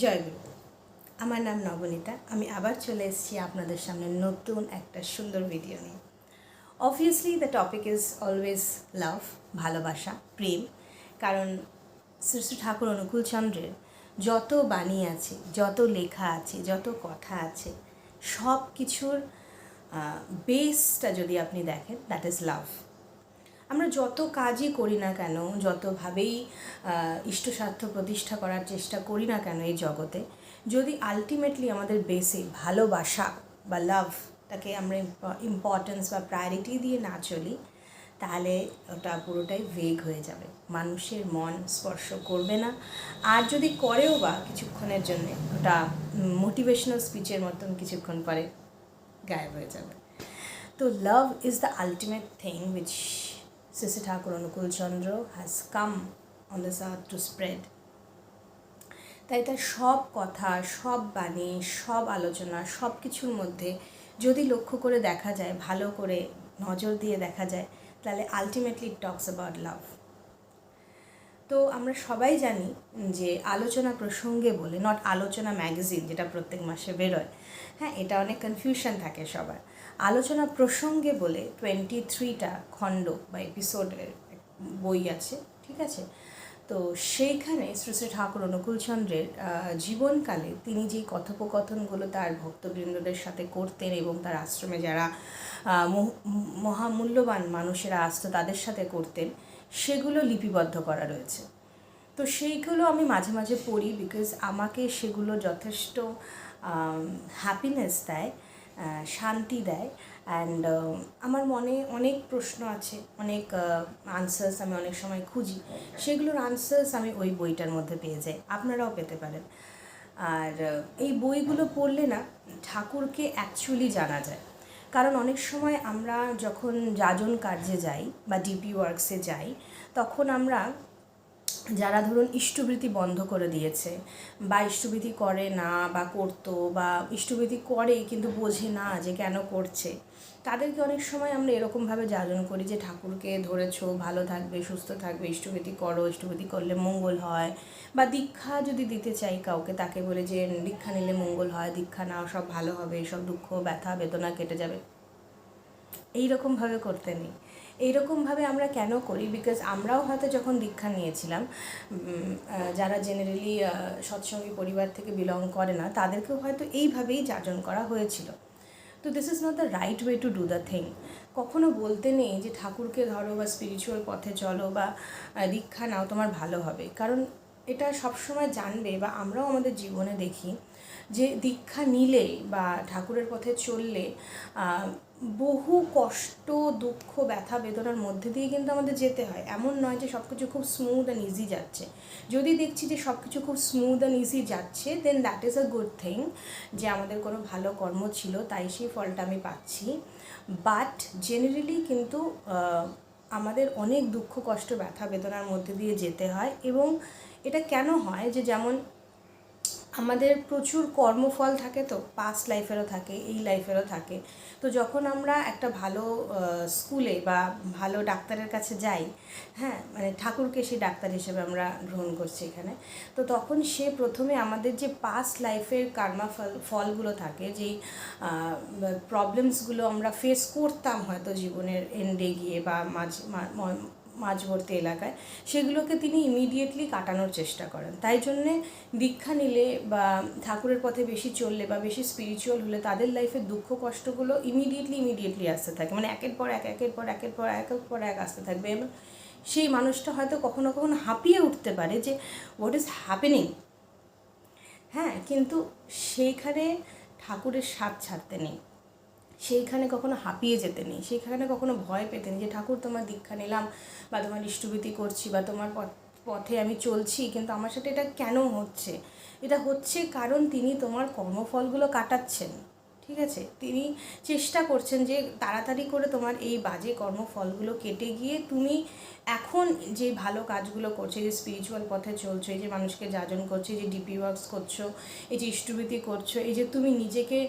জয়গুরু আমার নাম নবনীতা। আমি আবার চলে এসেছি আপনাদের সামনে নতুন একটা সুন্দর ভিডিও নিয়ে। Obviously the topic is always love ভালোবাসা, প্রেম। কারণ শ্রী শ্রী ঠাকুর অনুকূল চন্দ্রের যত বাণী আছে, যত লেখা আছে, যত কথা আছে সব কিছুর বেসটা যদি আপনি দেখেন দ্যাট ইজ লাভ আমরা যত কাজই করি না কেন যতভাবেই আহ, ইষ্টস্বার্থ প্রতিষ্ঠা করার চেষ্টা করি না কেন এই জগতে যদি আলটিমেটলি আমাদের বেসে ভালোবাসা বা লাভটাকে আমরা ইম্পর্টেন্স বা প্রায়োরিটি দিয়ে না চলি তাহলে ওটা পুরোটাই ভেগ হয়ে যাবে। মানুষের মন স্পর্শ করবে না। আর যদি করেও বা কিছুক্ষণের জন্যে ওটা মোটিভেশনাল স্পিচের মতন কিছুক্ষণ পরে গায়েব হয়ে যাবে। তো love is the ultimate thing which Sisi Thakur Anukul Chandra has come on this earth to spread. তাই তার সব কথা, সব বাণী, সব আলোচনা, সব কিছুর মধ্যে যদি লক্ষ্য করে দেখা যায়, ভালো করে নজর দিয়ে দেখা যায়, তাহলে আলটিমেটলি টক্স অ্যাবাউট লাভ তো আমরা সবাই জানি যে আলোচনা প্রসঙ্গে বলে নট আলোচনা ম্যাগাজিন যেটা প্রত্যেক মাসে বেরোয় হ্যাঁ এটা অনেক কনফিউশন থাকে সবার আলোচনা প্রসঙ্গে বলে টোয়েন্টি থ্রিটা খণ্ড বা এপিসোডের বই আছে, ঠিক আছে? তো সেইখানে শ্রী শ্রী ঠাকুর অনুকূলচন্দ্রের জীবনকালে তিনি যে কথোপকথনগুলো তার ভক্তবৃন্দদের সাথে করতেন এবং তার আশ্রমে যারা মহ- মহামূল্যবান মানুষেরা আসতো তাদের সাথে করতেন, সেগুলো লিপিবদ্ধ করা রয়েছে। তো সেইগুলো আমি মাঝে মাঝে পড়ি বিকজ আমাকে সেগুলো যথেষ্ট হ্যাপিনেস দেয়। শান্তি দেয়। অ্যান্ড আমার মনে অনেক প্রশ্ন আছে, অনেক আনসার্স আমি অনেক সময় খুঁজি। সেগুলোর আনসার্স আমি ওই বইটার মধ্যে পেয়ে যাই। আপনারাও পেতে পারেন। আর এই বইগুলো পড়লে না, ঠাকুরকে অ্যাকচুয়ালি জানা যায়। কারণ অনেক সময় আমরা যখন যাজন কার্যে যাই বা ডিপি ওয়ার্কসে যাই, তখন আমরা যারা ধরুন ইষ্টবৃত্তি বন্ধ করে দিয়েছে বা ইষ্টবৃত্তি করে না বা করতো বা ইষ্টবৃত্তি করে কিন্তু বোঝে না যে কেন করছে, তাদেরকে অনেক সময় আমরা এরকমভাবে যাজন করি যে ঠাকুরকে ধরেছো, ভালো থাকবে, সুস্থ থাকবে, ইষ্টবৃত্তি করো, ইষ্টবৃত্তি করলে মঙ্গল হয়। বা দীক্ষা যদি দিতে চাই কাউকে, তাকে বলে যে দীক্ষা নিলে মঙ্গল হয়, দীক্ষা নাও, সব ভালো হবে, সব দুঃখ, ব্যথা, বেদনা কেটে যাবে। এইরকমভাবে করতে নেই। এইরকমভাবে আমরা কেন করি? বিকজ আমরাও হয়তো যখন দীক্ষা নিয়েছিলাম যারা জেনারেলি সৎসঙ্গী পরিবার থেকে বিলং করে না, তাদেরকেও হয়তো এইভাবেই যাজন করা হয়েছিল। তো this is not the right way to do the thing কখনো বলতে নেই যে ঠাকুরকে ধরো বা স্পিরিচুয়াল পথে চলো বা দীক্ষা নাও, তোমার ভালো হবে। কারণ এটা সবসময় জানবে বা আমরাও আমাদের জীবনে দেখি যে দীক্ষা নিলে বা ঠাকুরের পথে চললে বহু কষ্ট, দুঃখ, ব্যথা, বেদনার মধ্যে দিয়ে কিন্তু আমাদের যেতে হয়। এমন নয় যে সব কিছু খুব স্মুথ অ্যান্ড ইজি যাচ্ছে। যদি দেখছি যে সব কিছু খুব স্মুথ অ্যান্ড ইজি যাচ্ছে then that is a good thing যে আমাদের কোনো ভালো কর্ম ছিল, তাই সেই ফলটা আমি পাচ্ছি। বাট জেনারেলি কিন্তু আমাদের অনেক দুঃখ, কষ্ট, ব্যথা, বেদনার মধ্যে দিয়ে যেতে হয় এবং এটা কেন হয় যে যেমন আমাদের প্রচুর কর্মফল থাকে তো পাস্ট লাইফেরও থাকে, এই লাইফেরও থাকে। তো যখন আমরা একটা ভালো স্কুলে বা ভালো ডাক্তারের কাছে যাই হ্যাঁ মানে ঠাকুরকে সেই ডাক্তার হিসেবে আমরা গ্রহণ করছি এখানে, তো তখন সে প্রথমে আমাদের যে পাস্ট লাইফের কার্মা ফল, ফলগুলো থাকে, যেই প্রবলেমসগুলো আমরা ফেস করতাম হয়তো জীবনের এন্ডে গিয়ে বা মাঝ মাঝবর্তী এলাকায়, সেগুলোকে তিনি ইমিডিয়েটলি কাটানোর চেষ্টা করেন। তাই জন্যে দীক্ষা নিলে বা ঠাকুরের পথে বেশি চললে বা বেশি স্পিরিচুয়াল হলে তাদের লাইফের দুঃখ কষ্টগুলো ইমিডিয়েটলি ইমিডিয়েটলি আসতে থাকে। মানে একের পর এক, একের পর একের পর একের পর এক আসতে থাকবে এবং সেই মানুষটা হয়তো কখনো কখনো হাঁপিয়ে উঠতে পারে যে হোয়াট ইজ হ্যাপেনিং হ্যাঁ কিন্তু সেইখানে ঠাকুরের স্বাদ ছাড়তে নেই। সেইখানে কখনো হাঁপিয়ে যেতে নেই, সেইখানে কখনো ভয় পেতে নেই যে, ঠাকুর, তোমার দীক্ষা নিলাম বা তোমার ইষ্টভীতি করছি বা তোমার পথ- আমি চলছি, কিন্তু আমার সাথে এটা কেন হচ্ছে? এটা হচ্ছে কারণ তিনি তোমার কর্মফলগুলো কাটাচ্ছেন, ঠিক আছে? তিনি চেষ্টা করছেন যে, তাড়াতাড়ি করে তোমার এই বাজে কর্মফলগুলো কেটে গিয়ে তুমি এখন যে ভালো কাজগুলো করছ যে স্পিরিচুয়াল পথে চলছো, এই যে মানুষকে যাজন করছ যে ডিপি ওয়ার্কস করছ, এই যে ইষ্টভীতি করছ, এই যে তুমি নিজেকে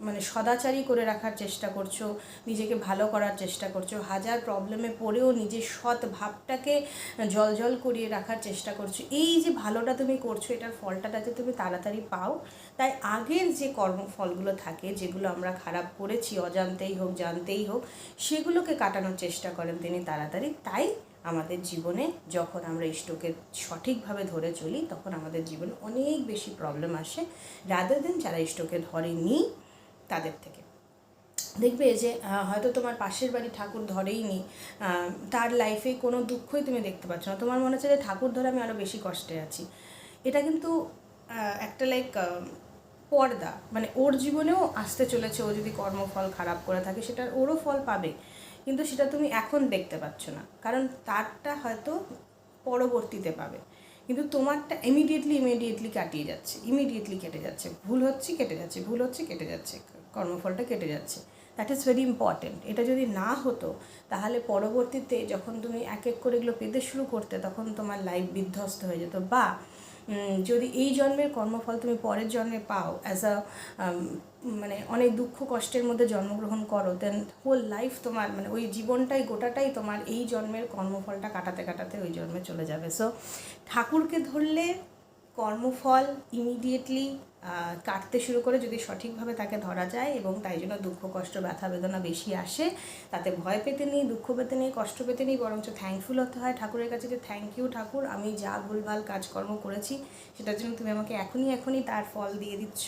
মানে সদাচারী করে রাখার চেষ্টা করছ, নিজেকে ভালো করার চেষ্টা করছ, হাজার প্রবলেমে পড়েও নিজের সৎ ভাবটাকে জল জল করিয়ে রাখার চেষ্টা করছ। এই যে ভালোটা তুমি করছ, এটার ফলটা যাতে তুমি তাড়াতাড়ি পাও, তাই আগের যে কর্মফলগুলো থাকে, যেগুলো আমরা খারাপ করেছি, অজান্তেই হোক, জানতেই হোক, সেগুলোকে কাটানোর চেষ্টা করেন তিনি তাড়াতাড়ি। তাই আমাদের জীবনে যখন আমরা ইষ্টকে সঠিকভাবে ধরে চলি, তখন আমাদের জীবনে অনেক বেশি প্রবলেম আসে। রাদার দেন যারা ইষ্টকে ধরেনি তাদের থেকে। দেখবে যে হয়তো তোমার পাশের বাড়ি ঠাকুর ধরেই নি তার লাইফে কোনো দুঃখই তুমি দেখতে পাচ্ছ না। তোমার মনে হচ্ছে যে, ঠাকুর ধরে আমি আরও বেশি কষ্টে আছি। এটা কিন্তু একটা লাইক পর্দা। মানে ওর জীবনেও আসতে চলেছে, ও যদি কর্মফল খারাপ করে থাকে, সেটার ওরও ফল পাবে। কিন্তু সেটা তুমি এখন দেখতে পাচ্ছ না। কারণ তারটা হয়তো পরবর্তীতে পাবে। কিন্তু তোমারটা ইমিডিয়েটলি ইমিডিয়েটলি কাটিয়ে যাচ্ছে। ইমিডিয়েটলি কেটে যাচ্ছে। ভুল হচ্ছে, কেটে যাচ্ছে। ভুল হচ্ছে, কেটে যাচ্ছে। কর্মফলটা কেটে যাচ্ছে। দ্যাট ইজ ভেরি ইম্পর্ট্যান্ট এটা যদি না হতো, তাহলে পরবর্তীতে যখন তুমি এক এক করে এগুলো পেতে শুরু করতে, তখন তোমার লাইফ বিধ্বস্ত হয়ে যেত। বা যদি এই জন্মের কর্মফল তুমি পরের জন্মে পাও অ্যাজ আ মানে অনেক দুঃখ কষ্টের মধ্যে জন্মগ্রহণ করো দেন হোল লাইফ তোমার মানে ওই জীবনটাই, গোটাটাই তোমার এই জন্মের কর্মফলটা কাটাতে কাটাতে ওই জন্মে চলে যাবে। সো ঠাকুরকে ধরলে কর্মফল ইমিডিয়েটলি কাটতে শুরু করে যদি সঠিকভাবে তাকে ধরা যায় এবং তাই জন্য দুঃখ, কষ্ট, ব্যথা, বেদনা বেশি আসে, তাতে ভয় পেতে নেই, দুঃখ পেতে নেই, কষ্ট পেতে নেই, বরঞ্চ থ্যাঙ্কফুল হতে হয়। ঠাকুরের কাছে যে থ্যাংক ইউ ঠাকুর, আমি যা ভুলভাল কাজকর্ম করেছি, সেটার জন্য তুমি আমাকে এখনই এখনই তার ফল দিয়ে দিচ্ছ।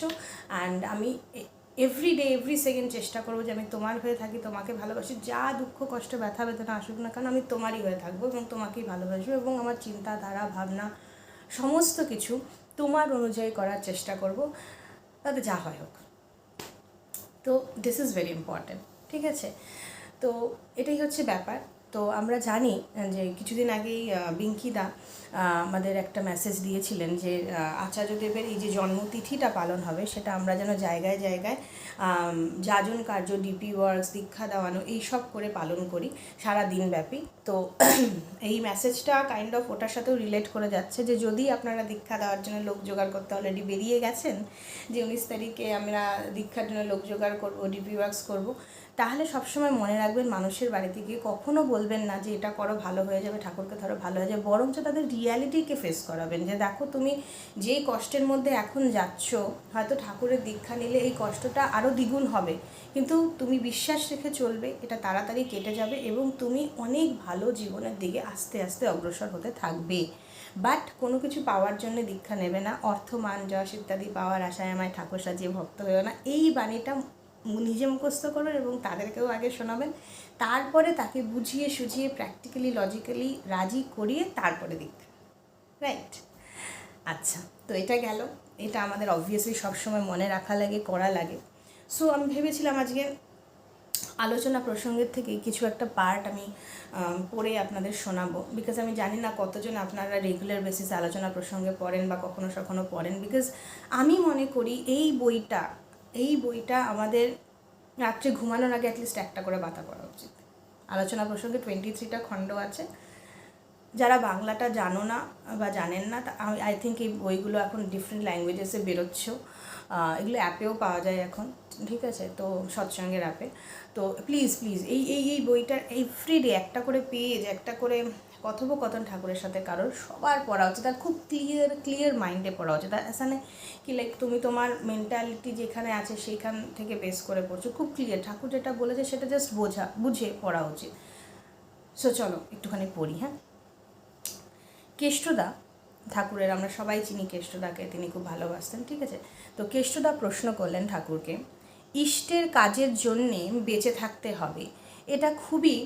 অ্যান্ড আমি এভরি ডে এভরি সেকেন্ড চেষ্টা করব যে আমি তোমার হয়ে থাকি, তোমাকে ভালোবাসি। যা দুঃখ, কষ্ট, ব্যথা, বেদনা আসুক না কেন, আমি তোমারই হয়ে থাকব এবং তোমাকেই ভালোবাসবো এবং আমার চিন্তাধারা, ভাবনা সমস্ত কিছু তোমার অনুযায়ী করার চেষ্টা করব, তাতে যা হয় হোক। তো দিস ইজ ভেরি ইম্পর্ট্যান্ট ঠিক আছে? তো এটাই হচ্ছে ব্যাপার। তো আমরা জানি যে কিছুদিন আগেই বিঙ্কিদা আমাদের একটা মেসেজ দিয়েছিলেন যে আচার্যদেবের এই যে জন্মতিথিটা পালন হবে, সেটা আমরা যেন জায়গায় জায়গায় যাজন কার্য ডিপি ওয়ার্কস দীক্ষা দেওয়ানো এইসব করে পালন করি সারা দিনব্যাপী। তো এই মেসেজটা কাইন্ড অফ ওটার সাথেও রিলেট করে যাচ্ছে যে, যদি আপনারা দীক্ষা দেওয়ার জন্য লোক জোগাড় করতে অলরেডি বেরিয়ে গেছেন, যে উনিশ তারিখে আমরা দীক্ষার জন্য লোক জোগাড় করব ডিপি ওয়ার্কস করব তাহলে সবসময় মনে রাখবেন মানুষের বাড়িতে গিয়ে কখনো বলবেন না যে এটা করো, ভালো হয়ে যাবে, ঠাকুরকে ধরো, ভালো হয়ে যাবে। বরঞ্চ তাদের রিয়ালিটিকে ফেস করাবেন। যে দেখো তুমি যেই কষ্টের মধ্যে এখন যাচ্ছ, হয়তো ঠাকুরের দীক্ষা নিলে এই কষ্টটা আরও দ্বিগুণ হবে। কিন্তু তুমি বিশ্বাস রেখে চলবে, এটা তাড়াতাড়ি কেটে যাবে এবং তুমি অনেক ভালো জীবনের দিকে আস্তে আস্তে অগ্রসর হতে থাকবে। বাট কোনো কিছু পাওয়ার জন্য দীক্ষা নেবে না। অর্থ, মান, যশ ইত্যাদি পাওয়ার আশায় আমায় ঠাকুর সাজিয়ে ভক্ত হয়েও না, এই বাণীটা নিজে মুখস্থ করুন এবং তাদেরকেও আগে শোনাবেন। তারপরে তাকে বুঝিয়ে সুঝিয়ে প্র্যাকটিক্যালি লজিক্যালি রাজি করিয়ে তারপরে দীক্ষা রাইট আচ্ছা তো এটা গেল। এটা আমাদের অবভিয়াসলি সবসময় মনে রাখা লাগে, করা লাগে। সো আমি ভেবেছিলাম আজকে আলোচনা প্রসঙ্গের থেকে কিছু একটা পার্ট আমি পড়ে আপনাদের শোনাবো। বিকজ আমি জানি না কতজন আপনারা রেগুলার বেসিসে আলোচনা প্রসঙ্গে পড়েন বা কখনো সখনো পড়েন। বিকজ আমি মনে করি এই বইটা এই বইটা আমাদের রাত্রে ঘুমানোর আগে অ্যাটলিস্ট একটা করে বাতা পড়া উচিত। আলোচনা প্রসঙ্গে টোয়েন্টি থ্রিটা খণ্ড আছে। যারা বাংলাটা জানো না বা জানেন না, তা আমি আই থিঙ্ক এই বইগুলো এখন ডিফারেন্ট ল্যাঙ্গুয়েজেসে বেরোচ্ছ এগুলো অ্যাপেও পাওয়া যায় এখন, ঠিক আছে? তো সৎসঙ্গের অ্যাপে তো প্লিজ প্লিজ এই এই এই বইটার এভরিডে একটা করে পেজ একটা করে কথোপকথন ঠাকুরের সাথে কারোর সবার পড়া উচিত আর খুব ক্লিয়ার ক্লিয়ার মাইন্ডে পড়া উচিত। আর এখানে কি লাইক তুমি তোমার মেন্টালিটি যেখানে আছে সেইখান থেকে বেস করে পড়ছো, খুব ক্লিয়ার ঠাকুর যেটা বলেছে সেটা জাস্ট বোঝা, বুঝে পড়া উচিত। সো চলো একটুখানি পড়ি হ্যাঁ? কেষ্টদা ঠাকুরের, আমরা সবাই চিনি কেষ্টদাকে, তিনি খুব ভালোবাসতেন, ঠিক আছে? তো কেষ্টদা প্রশ্ন করলেন ঠাকুরকে, ইষ্টের কাজের জন্যে বেঁচে থাকতে হবে, এটা খুবই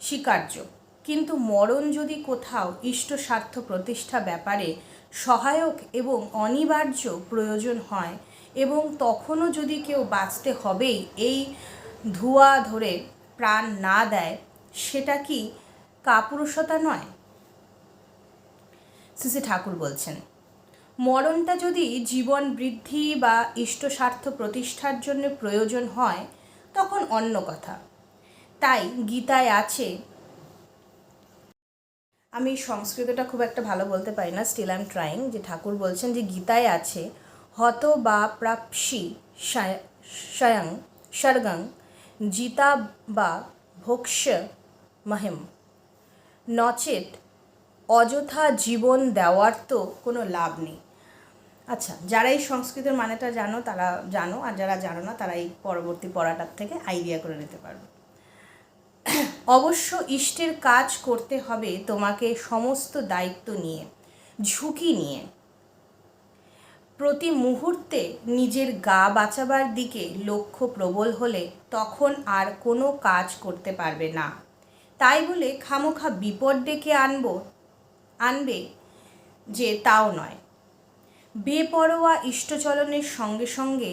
স্বীকার্য। কিন্তু মরণ যদি কোথাও ইষ্ট স্বার্থ প্রতিষ্ঠা ব্যাপারে সহায়ক এবং অনিবার্য প্রয়োজন হয় এবং তখনও যদি কেউ বাঁচতে হবেই এই ধোঁয়া ধরে প্রাণ না দেয়, সেটা কি কাপুরুষতা নয়? শ্রী ঠাকুর বলছেন, মরণটা যদি জীবন বৃদ্ধি বা ইষ্টস্বার্থ প্রতিষ্ঠার জন্য প্রয়োজন হয়, তখন অন্য কথা। তাই গীতায় আছে আমি সংস্কৃতটা খুব একটা ভালো বলতে পারি না স্টিল আই এম ট্রাইং যে ঠাকুর বলছেন যে গীতায় আছে, হত বা প্রাপসি স্বয়ং স্বর্গং জিতা বা ভোক্ষ মহিম। নচেত অযথা জীবন দেওয়ার তো কোনো লাভ নেই। আচ্ছা যারা এই সংস্কৃতের মানেটা জানো, তারা জানো, আর যারা জানো না, তারা এই পরবর্তী পড়াটার থেকে আইডিয়া করে নিতে পারবে। অবশ্য ইষ্টের কাজ করতে হবে তোমাকে সমস্ত দায়িত্ব নিয়ে, ঝুঁকি নিয়ে। প্রতি মুহূর্তে নিজের গা বাঁচাবার দিকে লক্ষ্য প্রবল হলে তখন আর কোনো কাজ করতে পারবে না। তাই বলে খামোখা বিপদ ডেকে আনব, আনবে যে তাও নয়। বেপরোয়া ইষ্টচলনের সঙ্গে সঙ্গে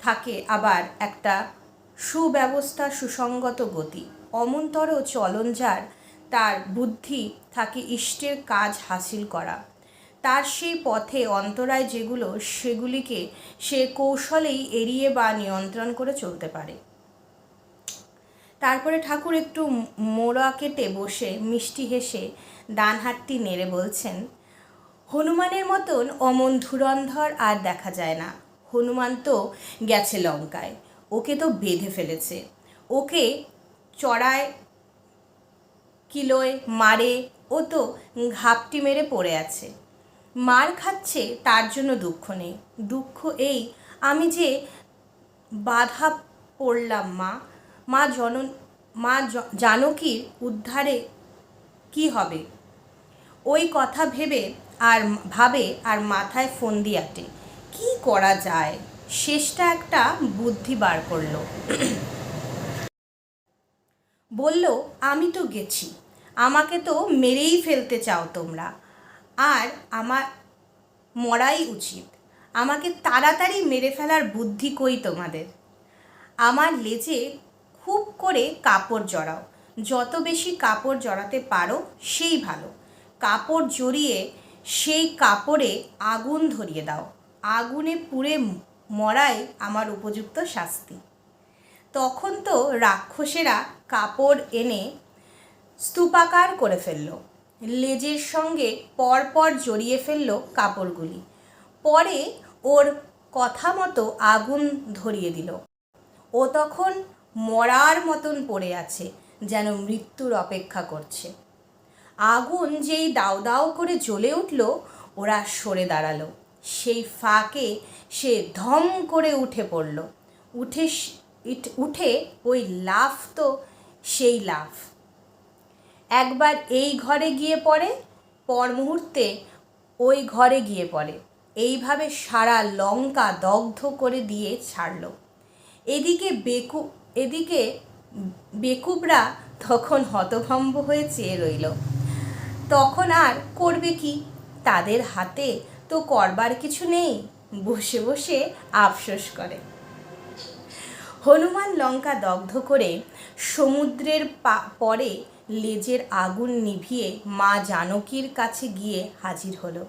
থাকে আবার একটা সুব্যবস্থা সুসঙ্গত গতি। অমন্তর চলন যার তার বুদ্ধি থাকে ইষ্টের কাজ হাসিল করা। তার সেই পথে অন্তরায় যেগুলো, সেগুলিকে সে কৌশলেই এড়িয়ে বা নিয়ন্ত্রণ করে চলতে পারে। তারপরে ঠাকুর একটু মোড়া কেটে বসে মিষ্টি হেসে ডান হাতটি নেড়ে বলছেন, হনুমানের মতন অমন ধুরন্ধর আর দেখা যায় না। হনুমান তো গেছে লঙ্কায়, ওকে তো বেঁধে ফেলেছে। ওকে চড়ায়, কিলোয়, মারে, ও তো ঘাপটি মেরে পড়ে আছে। মার খাচ্ছে তার জন্য দুঃখ নেই। দুঃখ এই, আমি যে বাধা পড়লাম, মা। মা জন, মা জানকীর উদ্ধারে কি হবে? ওই কথা ভেবে আর ভাবে আর মাথায় ফন্দি আটে। কি করা যায়? শেষটা একটা বুদ্ধি বার করল। বলল, আমি তো গেছি। আমাকে তো মেরেই ফেলতে চাও তোমরা। আর আমার মরাই উচিত। আমাকে তাড়াতাড়ি মেরে ফেলার বুদ্ধি কই তোমাদের? আমার লেজে খুব করে কাপড় জড়াও। যত বেশি কাপড় জড়াতে পারো, সেই ভালো। কাপড় জড়িয়ে সেই কাপড়ে আগুন ধরিয়ে দাও। আগুনে পুড়ে মরাই আমার উপযুক্ত শাস্তি। তখন তো রাক্ষসেরা কাপড় এনে স্তূপাকার করে ফেলল। লেজের সঙ্গে পরপর জড়িয়ে ফেলল কাপড়গুলি। পরে ওর কথা মতো আগুন ধরিয়ে দিল। ও তখন মরার মতন পড়ে আছে, যেন মৃত্যুর অপেক্ষা করছে। আগুন যেই দাও দাও করে জ্বলে উঠল, ওরা সরে দাঁড়াল। সেই ফাঁকে সে ধম করে উঠে পড়ল। উঠে ইট- উঠে ওই লাফ তো সেই লাফ। একবার এই ঘরে গিয়ে পড়ে, পর মুহূর্তে ওই ঘরে গিয়ে পড়ে। এইভাবে সারা লঙ্কা দগ্ধ করে দিয়ে ছাড়লো। এদিকে বেকু, এদিকে বেকুবরা তখন হতভম্ব হয়ে চেয়ে রইল। তখন আর করবে কি? তাদের হাতে তো করবার কিছু নেই, বসে বসে আফসোস করে। হনুমান লঙ্কা দগ্ধ করে সমুদ্রের পরে লেজের আগুন নিভিয়ে মা জানকীর কাছে গিয়ে হাজির হলো।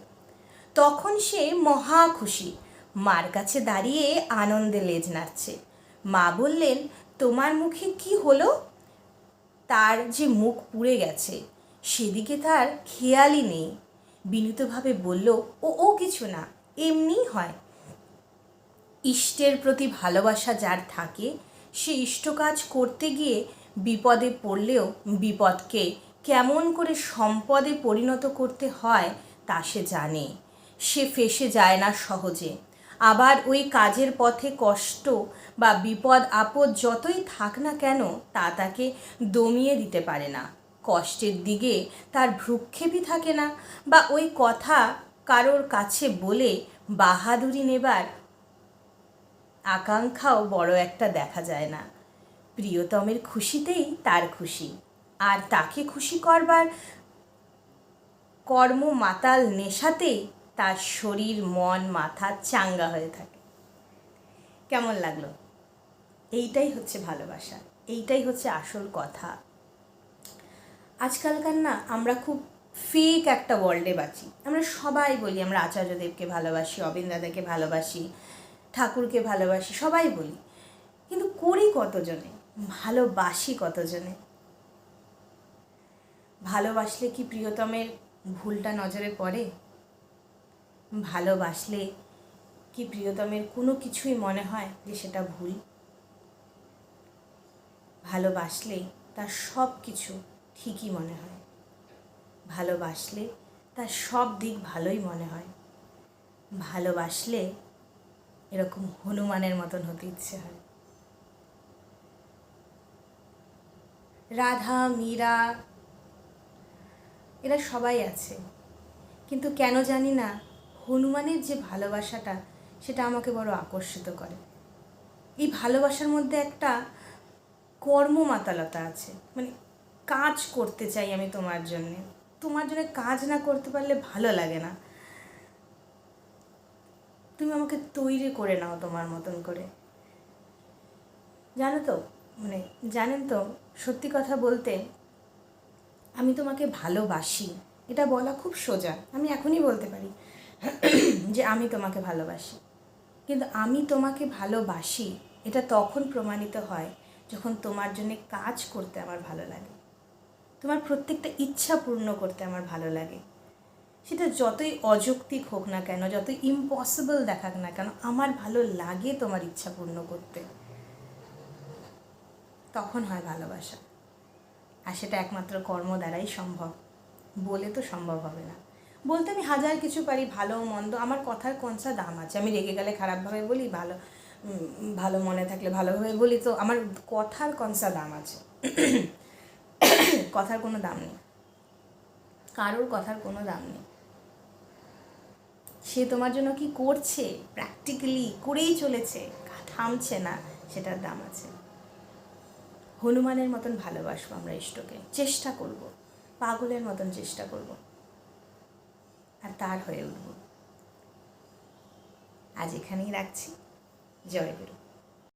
তখন সে মহা খুশি। মার কাছে দাঁড়িয়ে আনন্দে লেজ নাড়ছে। মা বললেন, তোমার মুখে কি হলো? তার যে মুখ পুড়ে গেছে, সেদিকে তার খেয়ালই নেই। বিনীতভাবে বলল, ও ও কিছু না, এমনিই হয়। ইষ্টের প্রতি ভালোবাসা যার থাকে, সে ইষ্ট কাজ করতে গিয়ে বিপদে পড়লেও বিপদকে কেমন করে সম্পদে পরিণত করতে হয় তা সে জানে। সে ফেসে যায় না সহজে। আবার ওই কাজের পথে কষ্ট বা বিপদ আপদ যতই থাক না কেন তা তাকে দমিয়ে দিতে পারে না। কষ্টের দিকে তার ভ্রুক্ষেপই থাকে না বা ওই কথা কারোর কাছে বলে বাহাদুরি নেবার আকাঙ্ক্ষাও বড় একটা দেখা যায় না। প্রিয়তমের খুশিতেই তার খুশি। আর তাকে খুশি করবার কর্ম মাতাল নেশাতেই তার শরীর, মন, মাথা চাঙ্গা হয়ে থাকে। কেমন লাগল? এইটাই হচ্ছে ভালোবাসা। এইটাই হচ্ছে আসল কথা। আজকালকার না আমরা খুব ফেক একটা ওয়ার্ল্ডে বাঁচি। আমরা সবাই বলি, আমরা আচার্যদেবকে ভালোবাসি অবিন দাদাকে ভালোবাসি। ঠাকুরকে ভালোবাসি, সবাই বলি। কিন্তু করি কতজনে? ভালোবাসি কতজনে? ভালোবাসলে কি প্রিয়তমের ভুলটা নজরে পড়ে? ভালোবাসলে কি প্রিয়তমের কোনো কিছুই মনে হয় যে সেটা ভুল? ভালোবাসলে তার সব কিছু ঠিকই মনে হয়। ভালোবাসলে তার সব দিক ভালোই মনে হয়। ভালোবাসলে এরকম হনুমানের মতন হতে ইচ্ছে হয়। রাধা, মীরা, এরা সবাই আছে। কিন্তু কেন জানি না, হনুমানের যে ভালোবাসাটা, সেটা আমাকে বড় আকর্ষিত করে। এই ভালোবাসার মধ্যে একটা কর্মমাতালতা আছে। মানে কাজ করতে চাই আমি তোমার জন্যে। তোমার জন্য কাজ না করতে পারলে ভালো লাগে না। তুমি আমাকে তৈরি করে নাও তোমার মতন করে। জানো তো মানে জানেন তো, সত্যি কথা বলতে আমি তোমাকে ভালোবাসি। এটা বলা খুব সোজা, আমি এখনই বলতে পারি যে আমি তোমাকে ভালোবাসি। কিন্তু আমি তোমাকে ভালোবাসি, এটা তখন প্রমাণিত হয় যখন তোমার জন্য কাজ করতে আমার ভালো লাগে। তোমার প্রত্যেকটা ইচ্ছা পূর্ণ করতে আমার ভালো লাগে। সেটা যতই অযৌক্তিক হোক না কেন, যতই ইম্পসিবল দেখাক না কেন, আমার ভালো লাগে তোমার ইচ্ছা পূর্ণ করতে। তখন হয় ভালোবাসা। আর সেটা একমাত্র কর্ম দ্বারাই সম্ভব। বলে তো সম্ভব হবে না। বলতে আমি হাজার কিছু পারি, ভালো মন্দ। আমার কথার কনসা দাম আছে? আমি রেগে গেলে খারাপভাবে বলি, ভালো ভালো মনে থাকলে ভালোভাবে বলি, তো আমার কথার কনসা দাম আছে? কথার কোনো দাম নেই। কারোর কথার কোনো দাম নেই। সে তোমার জন্য কি করছে? প্র্যাকটিক্যালি করেই চলেছে। থামছে না, সেটার দাম আছে। হনুমানের মতন ভালোবাসবো আমরা ইষ্টকে। চেষ্টা করব। পাগলের মতন চেষ্টা করব। আর তার হয়ে উঠব। আজ এখানেই রাখছি। জয় গুরু।